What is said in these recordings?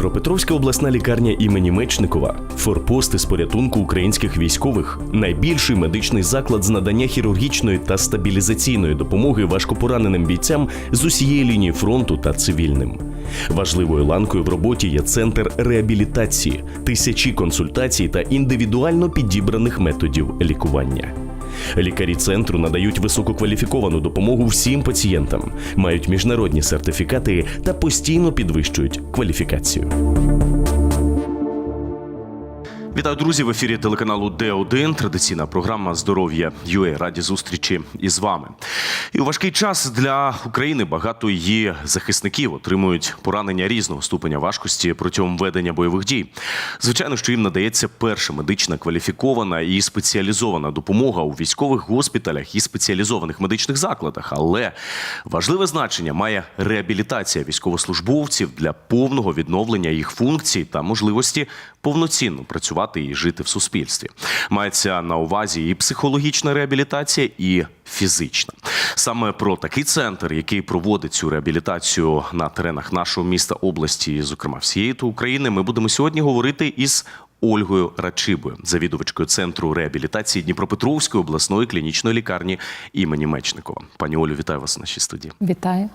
Дніпропетровська обласна лікарня імені Мечникова, форпости з порятунку українських військових, найбільший медичний заклад з надання хірургічної та стабілізаційної допомоги важкопораненим бійцям з усієї лінії фронту та цивільним. Важливою ланкою в роботі є центр реабілітації, тисячі консультацій та індивідуально підібраних методів лікування. Лікарі центру надають висококваліфіковану допомогу всім пацієнтам, мають міжнародні сертифікати та постійно підвищують кваліфікацію. Вітаю, друзі! В ефірі телеканалу Д1. Традиційна програма Здоров'я ЮЕ. Раді зустрічі із вами. І у важкий час для України багато її захисників отримують поранення різного ступеня важкості протягом ведення бойових дій. Звичайно, що їм надається перша медична кваліфікована і спеціалізована допомога у військових госпіталях і спеціалізованих медичних закладах. Але важливе значення має реабілітація військовослужбовців для повного відновлення їх функцій та можливості повноцінно працювати і жити в суспільстві. Мається на увазі і психологічна реабілітація, і фізична. Саме про такий центр, який проводить цю реабілітацію на теренах нашого міста, області, зокрема всієї України, ми будемо сьогодні говорити із. Ольгою Рачибою, завідувачкою центру реабілітації Дніпропетровської обласної клінічної лікарні імені Мечникова. Пані Олю, вітаю вас в нашій студії. Вітаю.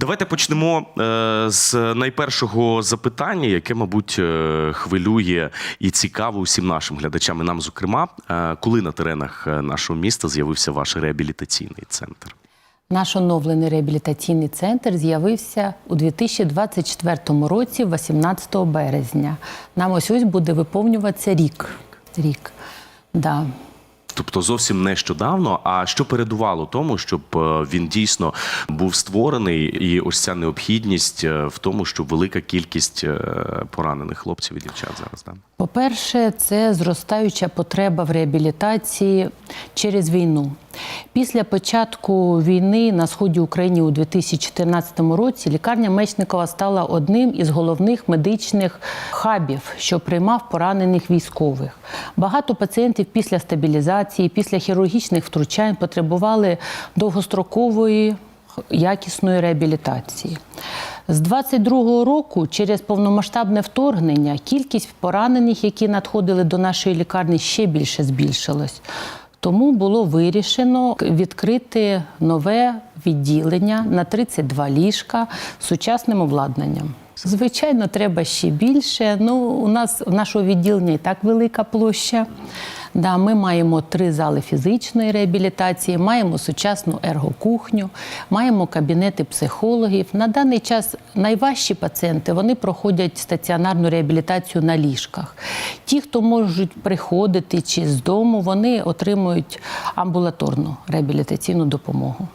Давайте почнемо е, з найпершого запитання, яке, мабуть, е, хвилює і цікаво усім нашим глядачам, і нам, зокрема, Е, коли на теренах нашого міста з'явився ваш реабілітаційний центр. Наш оновлений реабілітаційний центр з'явився у 2024 році, 18 березня. Нам ось ось буде виповнюватися рік. Рік. Да. Тобто зовсім нещодавно. А що передувало тому, щоб е, він дійсно був створений, і ось ця необхідність е, в тому, що велика кількість е, поранених хлопців і дівчат зараз да? По-перше, це зростаюча потреба в реабілітації через війну. Після початку війни на сході України у 2014 році лікарня Мечникова стала одним із головних медичних хабів, що приймав поранених військових. Багато пацієнтів після стабілізації, після хірургічних втручань потребували довгострокової якісної реабілітації. З 22-го року, через повномасштабне вторгнення, кількість поранених, які надходили до нашої лікарні, ще більше збільшилась. Тому було вирішено відкрити нове відділення на 32 ліжка з сучасним обладнанням. Звичайно, треба ще більше. Ну, у нас в нашого відділення і так велика площа. Да, ми маємо три зали фізичної реабілітації, маємо сучасну ергокухню, маємо кабінети психологів. На даний час найважчі пацієнти вони проходять стаціонарну реабілітацію на ліжках. Ті, хто можуть приходити чи з дому, вони отримують амбулаторну реабілітаційну допомогу.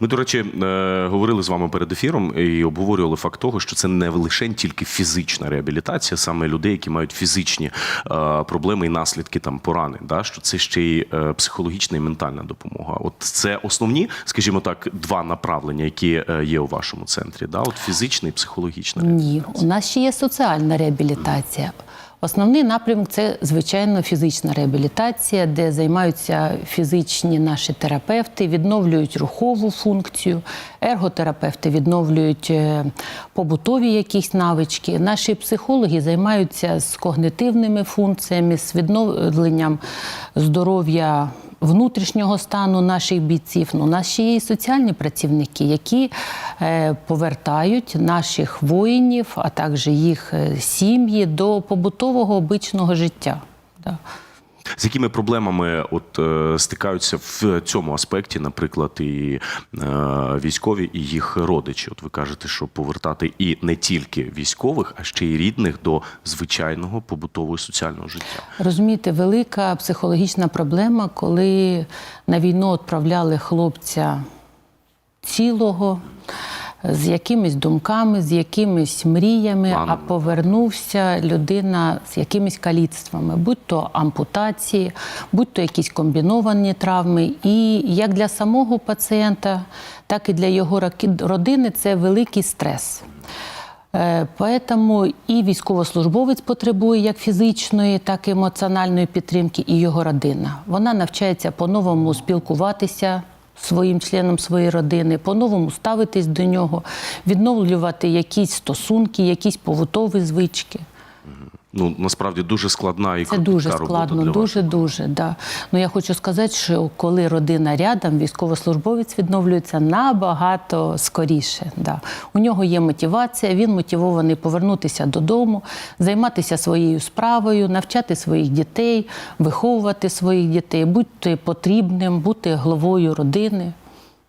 Ми, до речі, е, говорили з вами перед ефіром і обговорювали факт того, що це не лише тільки фізична реабілітація, саме людей, які мають фізичні е, проблеми і наслідки там поранень. Да? Що це ще й е, психологічна і ментальна допомога. От це основні, скажімо так, два направлення, які є у вашому центрі. Да? От фізична і психологічна Ні, у нас ще є соціальна реабілітація. Основний напрямок це звичайно фізична реабілітація, де займаються фізичні наші терапевти, відновлюють рухову функцію, ерготерапевти відновлюють е, побутові якісь навички. Наші психологи займаються з когнитивними функціями, з відновленням здоров'я внутрішнього стану наших бійців. Ну, у нас ще є і соціальні працівники, які е, повертають наших воїнів, а також їх е, сім'ї до побутового обичного життя. З якими проблемами от е, стикаються в цьому аспекті, наприклад, і е, військові, і їх родичі? От ви кажете, що повертати і не тільки військових, а ще й рідних до звичайного побутового соціального життя. Розумієте, велика психологічна проблема, коли на війну відправляли хлопця цілого. З якимись думками, з якимись мріями, а повернувся людина з якимись каліцтвами, будь то ампутації, будь то якісь комбіновані травми. І як для самого пацієнта, так і для його родини це великий стрес. Е, Поэтому і військовослужбовець потребує як фізичної, так і емоціональної підтримки, і його родина. Вона навчається по-новому спілкуватися своїм членам своєї родини, по-новому ставитись до нього, відновлювати якісь стосунки, якісь побутові звички. Ну насправді дуже складна і Це дуже складно, для вас. дуже дуже. Да. Ну я хочу сказати, що коли родина рядом, військовослужбовець відновлюється набагато скоріше. Да. У нього є мотивація, він мотивований повернутися додому, займатися своєю справою, навчати своїх дітей, виховувати своїх дітей, бути потрібним, бути главою родини.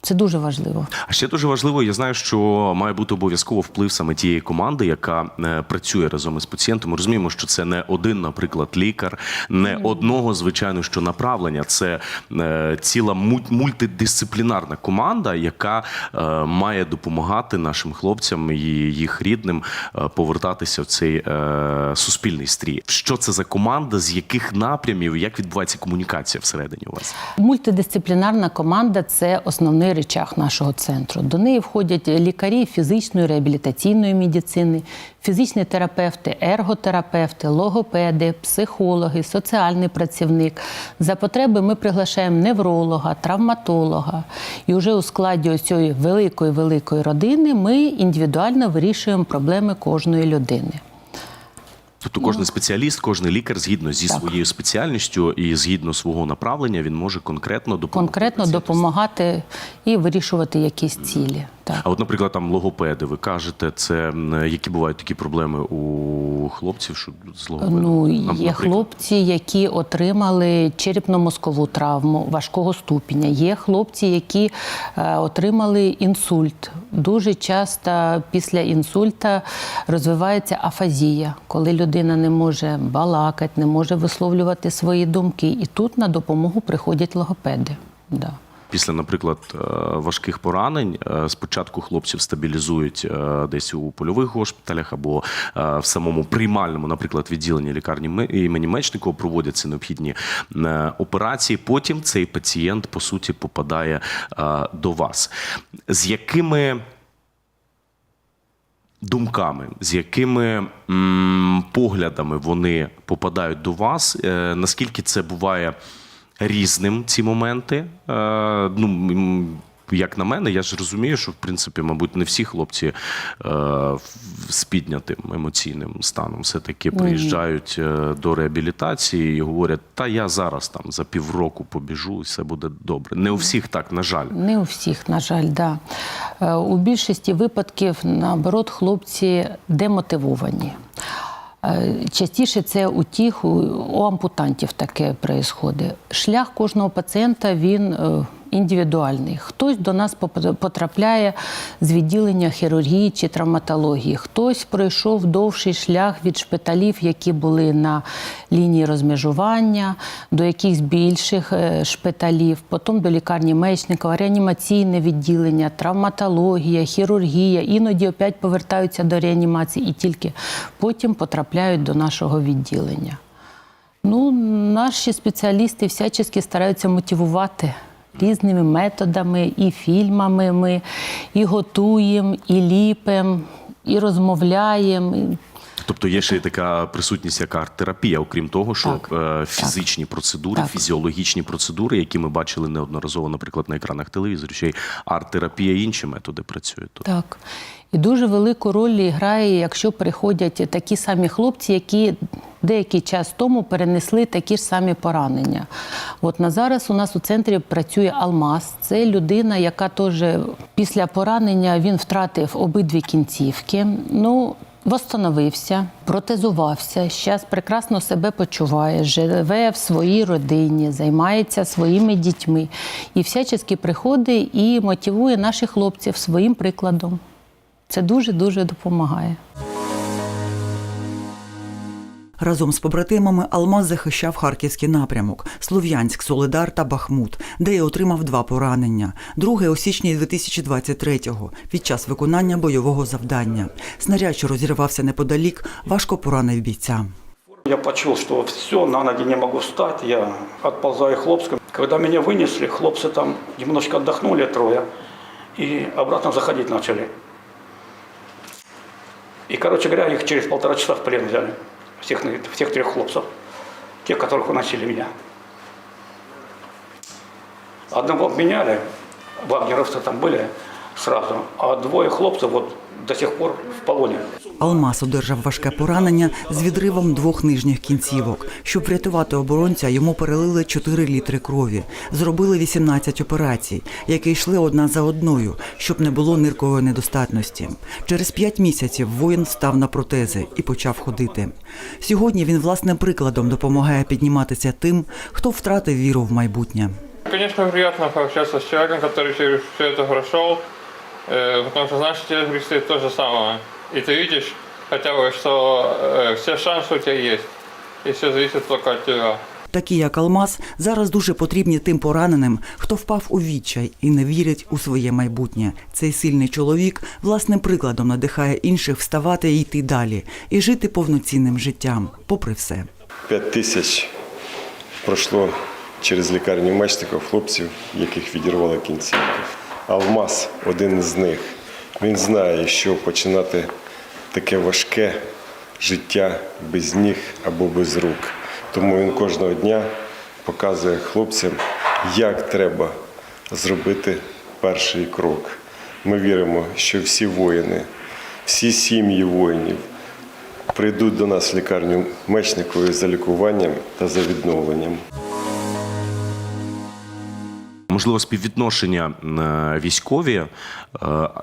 Це дуже важливо. А ще дуже важливо, я знаю, що має бути обов'язково вплив саме тієї команди, яка е, працює разом із пацієнтом. Ми розуміємо, що це не один, наприклад, лікар, не одного, звичайно, що направлення. Це е, ціла мультидисциплінарна команда, яка е, має допомагати нашим хлопцям і їх рідним е, повертатися в цей е, суспільний стрій. Що це за команда? З яких напрямів? Як відбувається комунікація всередині у вас? Мультидисциплінарна команда це основний речах нашого центру. До неї входять лікарі фізичної реабілітаційної медицини, фізичні терапевти, ерготерапевти, логопеди, психологи, соціальний працівник. За потреби ми приглашаємо невролога, травматолога. І вже у складі цієї великої великої родини ми індивідуально вирішуємо проблеми кожної людини. Тобто кожен спеціаліст, кожен лікар згідно зі Ну. Так. своєю спеціальністю і згідно свого направлення, він може конкретно допомогти. Конкретно пацієнту. допомагати і вирішувати якісь цілі. Так. А от, наприклад, там логопеди, ви кажете, це які бувають такі проблеми у хлопців, що з логопедом? Ну, є наприклад, хлопці, які отримали черепно-мозкову травму важкого ступеня. Є хлопці, які е, отримали інсульт. Дуже часто після інсульта розвивається афазія, коли людина не може балакати, не може висловлювати свої думки. І тут на допомогу приходять логопеди. Да. Після, наприклад, е, важких поранень е, спочатку хлопців стабілізують е, десь у польових госпіталях або в самому приймальному, наприклад, відділенні лікарні імені Мечникова проводяться необхідні операції. Потім цей пацієнт по суті попадає до вас. З якими думками, з якими поглядами вони попадають до вас, е, наскільки це буває різним ці моменти? Е, ну, як на мене, я ж розумію, що в принципі, мабуть, не всі хлопці е, з піднятим емоційним станом все-таки приїжджають е, до реабілітації і говорять: та я зараз там за півроку побіжу, і все буде добре. Не у всіх так, на жаль. Не у всіх, на жаль, да. Е, У більшості випадків, наоборот, хлопці демотивовані. Е, Частіше це у тих, у, у ампутантів таке відбувається. Шлях кожного пацієнта він індивідуальний. Хтось до нас потрапляє з відділення хірургії чи травматології, хтось пройшов довший шлях від шпиталів, які були на лінії розмежування, до якихось більших е, шпиталів, потім до лікарні Мечникова, реанімаційне відділення, травматологія, хірургія. Іноді опять повертаються до реанімації і тільки потім потрапляють до нашого відділення. Ну, наші спеціалісти всячески стараються мотивувати різними методами, і фільмами ми і готуємо, і ліпимо, і розмовляємо. Тобто є ще й така присутність, як арт-терапія, окрім того, що Так, фізичні фізичні процедури, Так. фізіологічні процедури, які ми бачили неодноразово, наприклад, на екранах телевізорів, ще й арт-терапія і інші методи працюють тут. Так. І дуже велику роль грає, якщо приходять такі самі хлопці, які деякий час тому перенесли такі ж самі поранення. От на зараз у нас у центрі працює Алмаз. Це людина, яка теж після поранення він втратив обидві кінцівки. Ну, Восстановився, протезувався, зараз прекрасно себе почуває, живе в своїй родині, займається своїми дітьми і всячески приходить і мотивує наших хлопців своїм прикладом. Це дуже дуже допомагає. Разом з побратимами Алмаз захищав харківський напрямок Слов'янськ, Солидар та Бахмут, де й отримав два поранення. Друге у січні 2023-го під час виконання бойового завдання. Снаряд, що розірвався неподалік, важко поранив бійця. Я почув, что все, на ноги не могу встать, я отползаю к хлопцам. Когда меня вынесли, хлопцы там немножко отдохнули трое и обратно заходить начали. И, короче говоря, их через полтора часа в плен взяли, всех, всех трех хлопцев, тех, которых уносили меня. Одного обменяли, вагнеровцы там были сразу, а двое хлопцев вот до сих пор в полоне. Алмаз одержав важке поранення з відривом двох нижніх кінцівок. Щоб врятувати оборонця, йому перелили 4 літри крові. Зробили 18 операцій, які йшли одна за одною, щоб не було ниркової недостатності. Через 5 місяців воїн став на протези і почав ходити. Сьогодні він власним прикладом допомагає підніматися тим, хто втратив віру в майбутнє. Конечно, приятно пообщаться с человеком, который через все это прошел, э, потому что знаешь, тебе предстоит то же самое. И ты видишь хотя бы, что э, все шансы у тебя есть, и все зависит только от тебя. Такі, як Алмаз, зараз дуже потрібні тим пораненим, хто впав у відчай і не вірить у своє майбутнє. Цей сильний чоловік власним прикладом надихає інших вставати і йти далі, і жити повноцінним життям, попри все. П'ять тисяч пройшло через лікарню мечників, хлопців, яких відірвали кінцівки. Алмаз один з них. Він знає, що починати таке важке життя без ніг або без рук. Тому він кожного дня показує хлопцям, як треба зробити перший крок. Ми віримо, що всі воїни, всі сім'ї воїнів прийдуть до нас в лікарню Мечникової за лікуванням та за відновленням. Можливо, співвідношення е, військові е,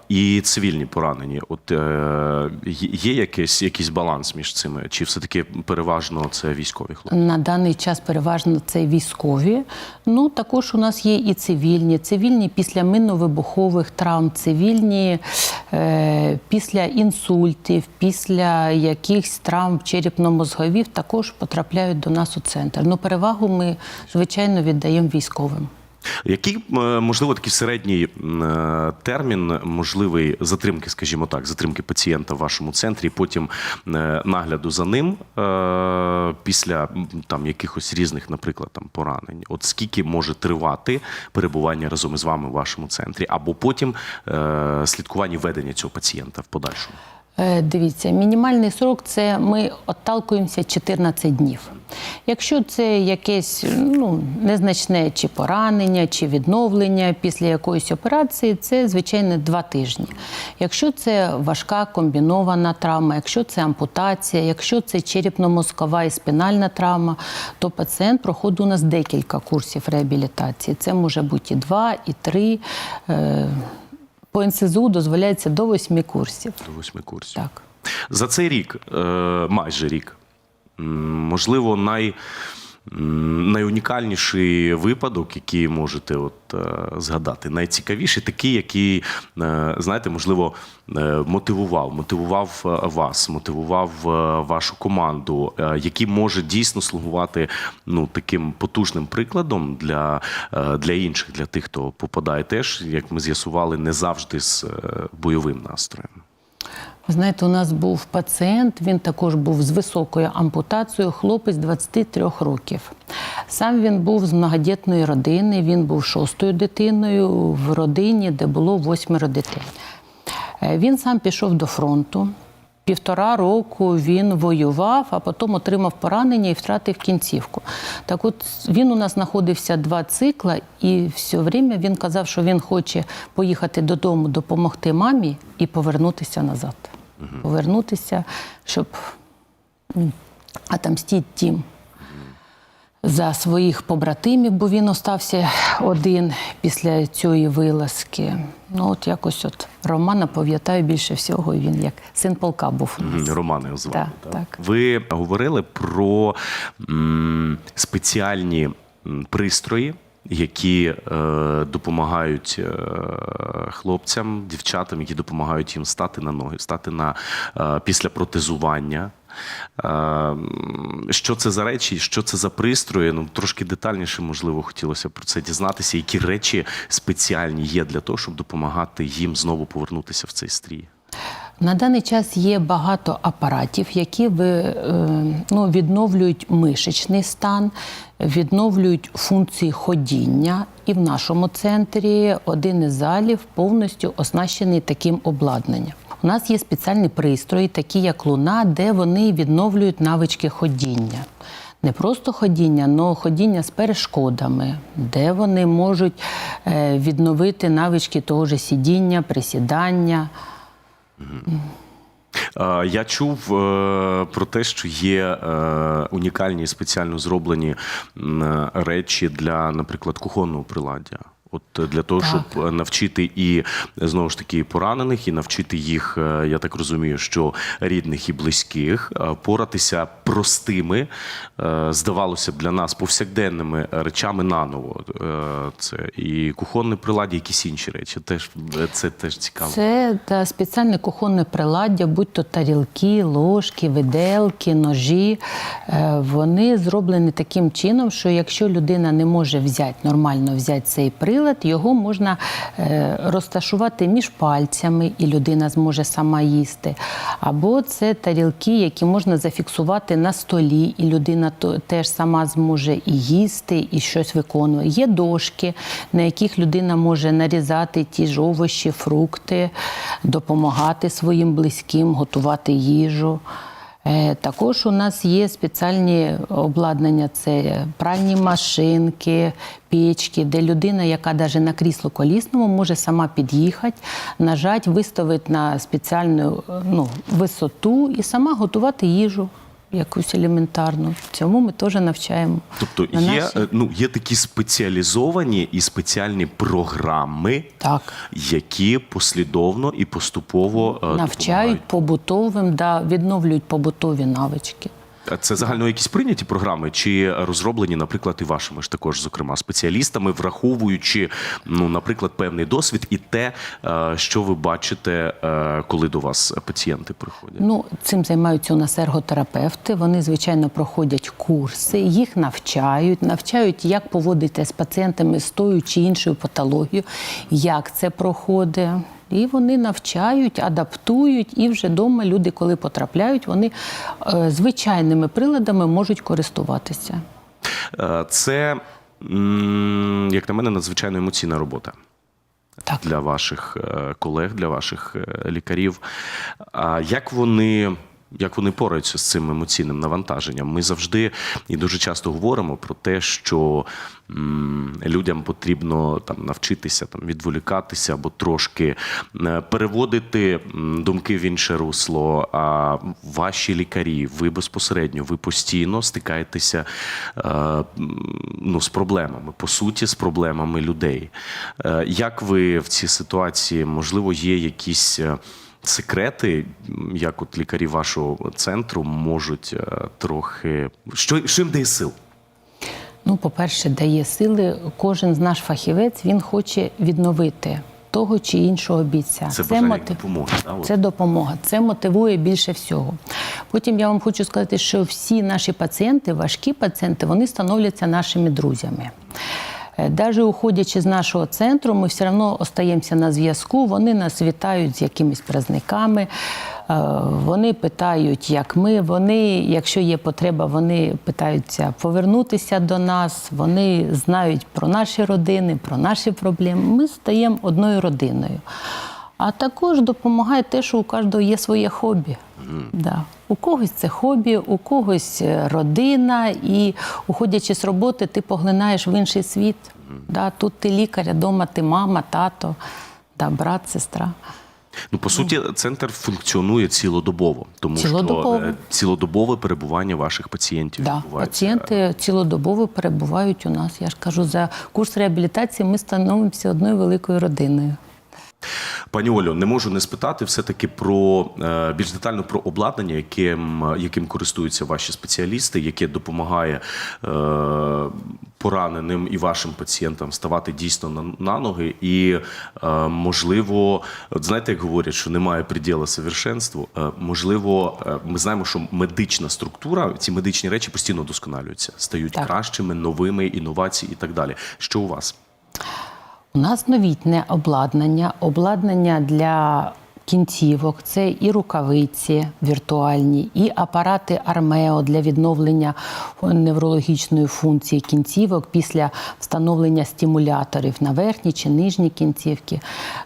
і цивільні поранені. От е, є якийсь, якийсь баланс між цими, чи все-таки переважно це військові хлопці? На даний час переважно це військові. Ну також у нас є і цивільні, цивільні після минно-вибухових травм, цивільні після інсультів, після якихось травм черепно-мозгових також потрапляють до нас у центр. Ну перевагу ми звичайно віддаємо військовим. Який е, можливо такий середній е, термін можливий затримки, скажімо так, затримки пацієнта в вашому центрі, потім е, нагляду за ним після там якихось різних, наприклад, там поранень? От скільки може тривати перебування разом із вами в вашому центрі, або потім слідкування ведення цього пацієнта в подальшому? Е, Дивіться, мінімальний срок це ми отталкуємося 14 днів. Якщо це якесь ну, незначне чи поранення, чи відновлення після якоїсь операції, це звичайно два тижні. Якщо це важка комбінована травма, якщо це ампутація, якщо це черепно-мозкова і спінальна травма, то пацієнт проходить у нас декілька курсів реабілітації. Це може бути і два, і три. По НСЗУ дозволяється до восьми курсів. До восьми курсів. Так. За цей рік, е, майже рік, можливо, най, найунікальніший випадок, який можете от, е, згадати, найцікавіший, такий, який, е, знаєте, можливо, е, мотивував, мотивував вас, мотивував вашу команду, який може дійсно слугувати ну, таким потужним прикладом для, для інших, для тих, хто попадає теж, як ми з'ясували, не завжди з бойовим настроєм. Знаєте, у нас був пацієнт, він також був з високою ампутацією, хлопець 23 років. Сам він був з многодітної родини, він був шостою дитиною в родині, де було восьмеро дітей. Е, Він сам пішов до фронту. Півтора року він воював, а потім отримав поранення і втратив кінцівку. Так от він у нас знаходився два цикла, і все время він казав, що він хоче поїхати додому, допомогти мамі і повернутися назад. Повернутися, щоб м, отомстити тим за своїх побратимів, бо він остався один після цієї вилазки. Ну, от якось от Романа пам'ятаю більше всього. Він як син полка був нас. Його звали. Так, так? так. Ви говорили про м, спеціальні пристрої. Які е, допомагають е, хлопцям, дівчатам, які допомагають їм стати на ноги, стати на е, після протезування. Що це за речі, що це за пристрої? Ну трошки детальніше, можливо, хотілося про це дізнатися. Які речі спеціальні є для того, щоб допомагати їм знову повернутися в цей стрій? На даний час є багато апаратів, які е, ну, відновлюють мишечний стан, відновлюють функції ходіння. І в нашому центрі один із залів повністю оснащений таким обладнанням. У нас є спеціальні пристрої, такі як луна, де вони відновлюють навички ходіння. Не просто ходіння, але ходіння з перешкодами, де вони можуть е, відновити навички того ж сидіння, присідання. Е, Я чув е, про те, що є е, унікальні спеціально зроблені речі для, наприклад, кухонного приладдя. От е, для того, Так. щоб е, навчити і знову ж таки поранених, і навчити їх, е, я так розумію, що рідних і близьких поратися простими, здавалося б, для нас повсякденними речами наново. Це і кухонне приладдя, якісь інші речі. Теж це теж цікаво. Це та, спеціальне кухонне приладдя, будь то тарілки, ложки, виделки, ножі. Вони зроблені таким чином, що якщо людина не може взяти нормально взяти цей прилад, його можна е, розташувати між пальцями, і людина зможе сама їсти. Або це тарілки, які можна зафіксувати на столі, і людина теж сама зможе і їсти, і щось виконувати. Є дошки, на яких людина може нарізати ті ж овочі, фрукти, допомагати своїм близьким, готувати їжу. Е, Також у нас є спеціальні обладнання: це пральні машинки, печки, де людина, яка навіть на крісло колісному може сама під'їхати, нажати, виставити на спеціальну ну, висоту і сама готувати їжу якусь елементарну. Цьому ми теж навчаємо. Тобто на є, нашій- е, ну, є такі спеціалізовані і спеціальні програми, Так. які послідовно і поступово навчають Навчають побутовим, да, відновлюють побутові навички. Це загально якісь прийняті програми, чи розроблені, наприклад, і вашими ж також, зокрема, спеціалістами, враховуючи, ну, наприклад, певний досвід і те, е, що ви бачите, е, коли до вас пацієнти приходять. Ну, цим займаються у нас ерготерапевти. Вони, звичайно, проходять курси, їх навчають, навчають, як поводити з пацієнтами з тою чи іншою патологією, як це проходить. І вони навчають, адаптують, і вже вдома люди, коли потрапляють, вони е, звичайними приладами можуть користуватися. Е, Це, як на мене, надзвичайно емоційна робота. Так. для ваших е, колег, для ваших лікарів. А як вони. Як вони пораються з цим емоційним навантаженням? Ми завжди і дуже часто говоримо про те, що людям потрібно там навчитися там відволікатися або трошки е, переводити думки в інше русло. А ваші лікарі, ви безпосередньо, ви постійно стикаєтеся е, ну, з проблемами, по суті, з проблемами людей. Е, Як ви в цій ситуації, можливо, є якісь. Секрети, як от лікарі вашого центру можуть е, трохи що, що їм дає сил? Ну, по-перше, дає сили. Кожен з наш фахівець він хоче відновити того чи іншого бійця. Це бажання мотив- допомоги, да. Це допомога. Це мотивує більше всього. Потім я вам хочу сказати, що всі наші пацієнти, важкі пацієнти, вони становляться нашими друзями. Навіть уходячи з нашого центру, ми все одно остаємося на зв'язку. Вони нас вітають з якимись праздниками. е, Вони питають, як ми. Вони, якщо є потреба, вони питаються повернутися до нас. Вони знають про наші родини, про наші проблеми. Ми стаємо одною родиною. А також допомагає те, що у кожного є своє хобі. Да. У когось це хобі, у когось е, родина, і уходячи з роботи, ти поглинаєш в інший світ. Да. Тут ти лікар, вдома ти мама, тато, да, брат, сестра. Ну, по суті, центр функціонує цілодобово, тому Цілодобово. що е, цілодобове перебування ваших пацієнтів Да. Пацієнти цілодобово перебувають у нас. Я ж кажу, за курс реабілітації ми становимося одною великою родиною. Пані Олю, не можу не спитати все-таки про е, більш детально про обладнання, яким, яким користуються ваші спеціалісти, яке допомагає е, пораненим і вашим пацієнтам ставати дійсно на, на ноги. І е, можливо, от знаєте, як говорять, що немає приділу совершенству. Е, можливо, е, ми знаємо, що медична структура, ці медичні речі постійно досконалюються, стають Так. кращими, новими, інновації і так далі. Що у вас? У нас новітне обладнання, обладнання для кінцівок. Це і рукавиці віртуальні, і апарати Армео для відновлення неврологічної функції кінцівок після встановлення стимуляторів на верхні чи нижні кінцівки.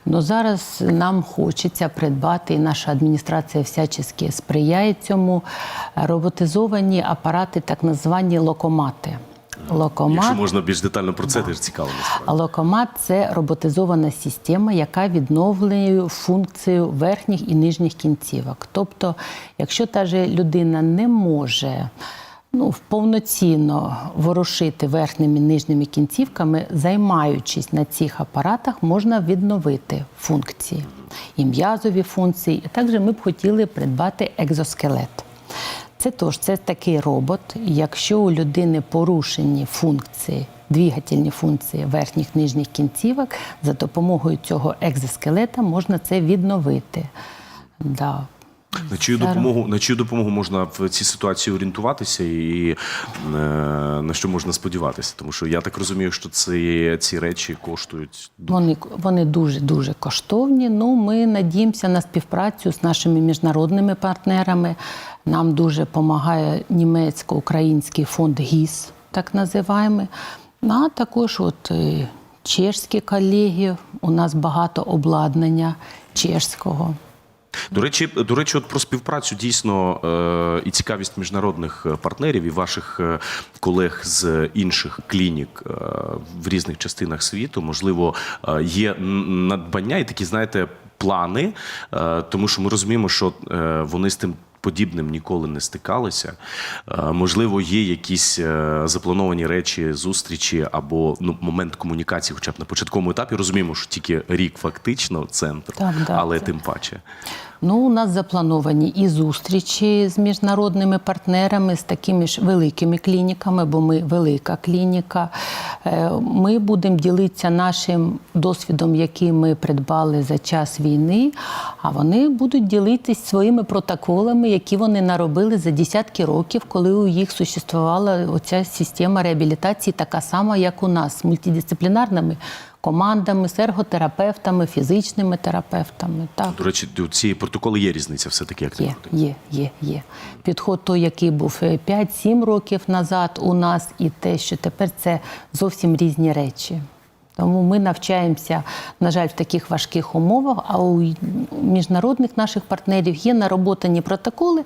Ну зараз нам хочеться придбати, і наша адміністрація всячески сприяє цьому роботизовані апарати, так звані локомати. Локомат. Якщо можна більш детально про це, теж цікаво насправді. Локомат це роботизована система, яка відновлює функцію верхніх і нижніх кінцівок. Тобто, якщо та же людина не може ну, повноцінно ворушити верхніми і нижніми кінцівками, займаючись на цих апаратах, можна відновити функції і м'язові функції. І також ми б хотіли придбати екзоскелет. Це тож це такий робот. Якщо у людини порушені функції, двигательні функції верхніх нижніх кінцівок, за допомогою цього екзоскелета можна це відновити. Да. На чию допомогу на чию допомогу можна в цій ситуації орієнтуватися і е, на що можна сподіватися? Тому що я так розумію, що ці, ці речі коштують Вони, вони дуже дуже коштовні. Ну, ми надіємося на співпрацю з нашими міжнародними партнерами. Нам дуже допомагає німецько-український фонд ГІС, так називаємо. А також от е, чешські колеги. У нас багато обладнання чешського. До речі, до речі, от про співпрацю дійсно е, і цікавість міжнародних е, партнерів і ваших е, колег з інших клінік в різних частинах світу. Можливо, є надбання і такі, знаєте, плани, тому що ми розуміємо, що вони з тим. Подібним ніколи не стикалися. Е, Можливо, є якісь е, заплановані речі, зустрічі або ну, момент комунікації, хоча б на початковому етапі. Розуміємо, що тільки рік фактично центру, Так, але це- тим паче. Ну, у нас заплановані і зустрічі з міжнародними партнерами, з такими ж великими клініками, бо ми велика клініка. Е, Ми будемо ділитися нашим досвідом, який ми придбали за час війни, а вони будуть ділитись своїми протоколами, які вони наробили за десятки років, коли у їх существувала оця система реабілітації, така сама, як у нас, з мультидисциплінарними командами, з ерготерапевтами, фізичними терапевтами. Так. До речі, у ці протоколи є різниця все-таки, як Є, є, є, є. Підход той, який був е, 5-7 років назад у нас, і те, що тепер це зовсім різні речі. Тому ми навчаємося, на жаль, в таких важких умовах, а у міжнародних наших партнерів є нароботані протоколи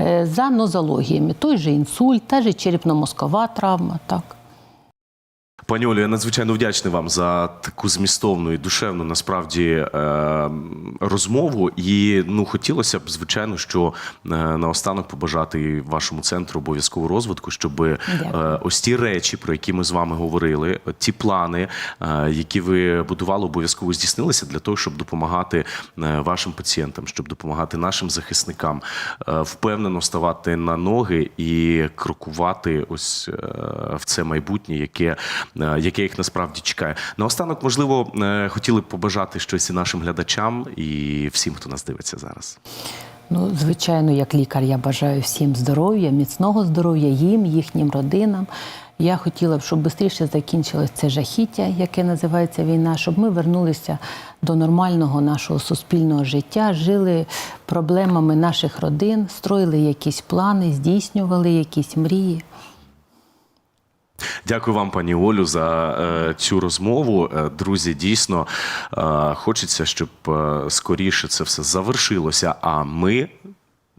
е, за нозологіями. Той же інсульт, та же черепно-мозкова травма. Так. Пані Олю, я надзвичайно вдячний вам за таку змістовну і душевну насправді е, розмову. І ну хотілося б, звичайно, що е, наостанок побажати вашому центру обов'язково розвитку, щоб е, Дякую. ось ті речі, про які ми з вами говорили, ті плани, які ви будували, обов'язково здійснилися для того, щоб допомагати вашим пацієнтам, щоб допомагати нашим захисникам, впевнено ставати на ноги і крокувати ось в це майбутнє, яке, яке їх насправді чекає. Наостанок, можливо, е, хотіли б побажати щось і нашим глядачам, і всім, хто нас дивиться зараз. Ну, звичайно, як лікар, я бажаю всім здоров'я, міцного здоров'я їм, їхнім родинам. Я хотіла б, щоб швидше закінчилось це жахіття, яке називається війна, щоб ми вернулися до нормального нашого суспільного життя, жили проблемами наших родин, строїли якісь плани, здійснювали якісь мрії. Дякую вам, пані Олю, за е, цю розмову. Е, Друзі, дійсно е, хочеться, щоб скоріше це все завершилося. А ми.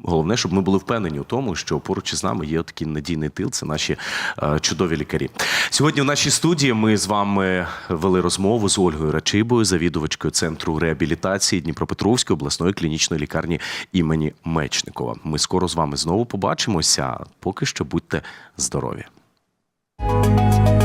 Головне, щоб ми були впевнені у тому, що поруч із нами є такий надійний тил. Це наші е, чудові лікарі. Сьогодні в нашій студії ми з вами вели розмову з Ольгою Рачибою, завідувачкою центру реабілітації Дніпропетровської обласної клінічної лікарні імені Мечникова. Ми скоро з вами знову побачимося. Поки що будьте здорові. you